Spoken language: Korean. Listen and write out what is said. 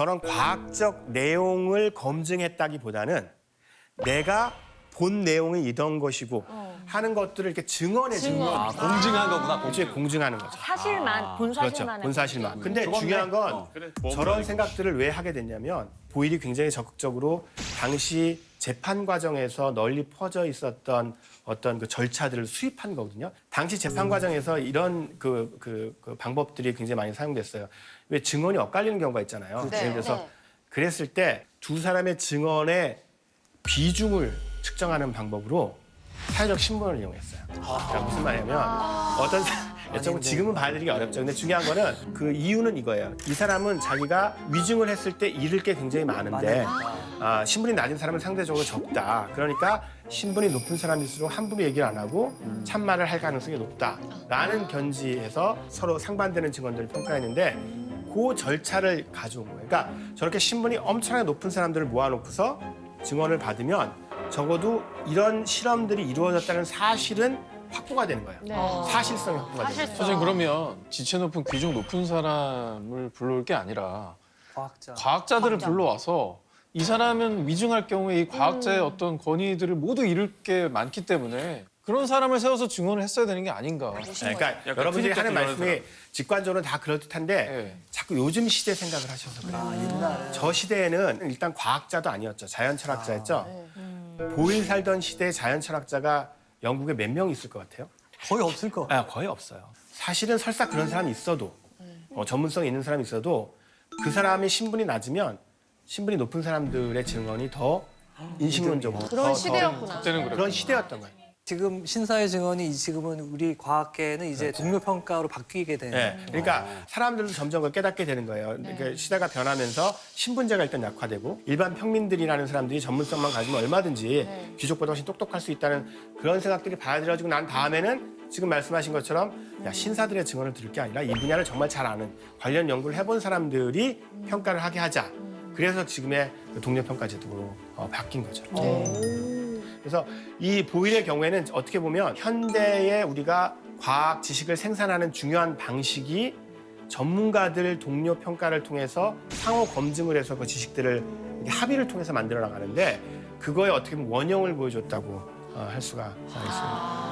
저런 과학적 내용을 검증했다기보다는 내가 본 내용이 이런 것이고 하는 것들을 이렇게 증언해 주는 증언. 거. 아, 공증한 거구나. 일종의 공증하는 거죠. 사실만 본 그렇죠. 사실만 본 사실만. 근데. 중요한 건 어. 저런 생각들을 왜 하게 됐냐면 보일이 굉장히 적극적으로 당시 재판 과정에서 널리 퍼져 있었던 어떤 그 절차들을 수입한 거거든요. 당시 재판 과정에서 이런 그, 그, 그 방법들이 굉장히 많이 사용됐어요. 왜 증언이 엇갈리는 경우가 있잖아요. 네, 예를 들어서 네. 그랬을 때 두 사람의 증언의 비중을 측정하는 방법으로 사회적 신문을 이용했어요. 그러니까 무슨 말이냐면 어떤 사- 여쭤보면 지금은 봐드리기 어렵죠. 근데 중요한 거는 그 이유는 이거예요. 이 사람은 자기가 위증을 했을 때 잃을 게 굉장히 많은데 아, 신분이 낮은 사람은 상대적으로 적다. 그러니까 신분이 높은 사람일수록 함부로 얘기를 안 하고 참말을 할 가능성이 높다라는 견지에서 서로 상반되는 증언들을 평가했는데 그 절차를 가져온 거예요. 그러니까 저렇게 신분이 엄청나게 높은 사람들을 모아놓고서 증언을 받으면 적어도 이런 실험들이 이루어졌다는 사실은 확보가 되는 거예요. 네. 사실성이 확보가 되는 거예요. 선생님 그러면 지체 높은 귀중 높은 사람을 불러올 게 아니라 과학자. 과학자들을 과학자. 불러와서 이 사람은 위증할 경우에 이 과학자의 어떤 권위들을 모두 잃을 게 많기 때문에 그런 사람을 세워서 증언을 했어야 되는 게 아닌가. 네, 그러니까 여러분들이 트집 하는 말씀이 직관적으로 다 그럴듯한데 네. 자꾸 요즘 시대 생각을 하셔서 그래요. 아, 옛날에. 저 시대에는 일단 과학자도 아니었죠. 자연 철학자였죠. 네. 보일 살던 시대에 자연 철학자가 영국에 몇 명 있을 것 같아요? 거의 없을 거. 아, 거의 없어요. 사실은 설사 그런 사람이 있어도 어, 전문성 있는 사람이 있어도 그 사람의 신분이 낮으면 신분이 높은 사람들의 증언이 더 인식론적으로 그런 더- 시대였구나. 그때는 더 그래. 그런 시대였던 거예요. 지금 신사의 증언이 지금은 우리 과학계는 이제 동료 평가로 바뀌게 되는. 네. 그러니까 사람들도 점점 그걸 깨닫게 되는 거예요. 그러니까 시대가 변하면서 신분제가 일단 약화되고 일반 평민들이라는 사람들이 전문성만 가지면 얼마든지 귀족보다 훨씬 똑똑할 수 있다는 그런 생각들이 받아들여지고 난 다음에는 지금 말씀하신 것처럼 야, 신사들의 증언을 들을 게 아니라 이 분야를 정말 잘 아는 관련 연구를 해본 사람들이 평가를 하게 하자. 그래서 지금의 그 동료 평가 제도로 어, 바뀐 거죠. 그래서 이 보일의 경우에는 어떻게 보면 현대에 우리가 과학 지식을 생산하는 중요한 방식이 전문가들 동료 평가를 통해서 상호 검증을 해서 그 지식들을 합의를 통해서 만들어 나가는데 그거에 어떻게 보면 원형을 보여줬다고 어, 할 수가 있습니다.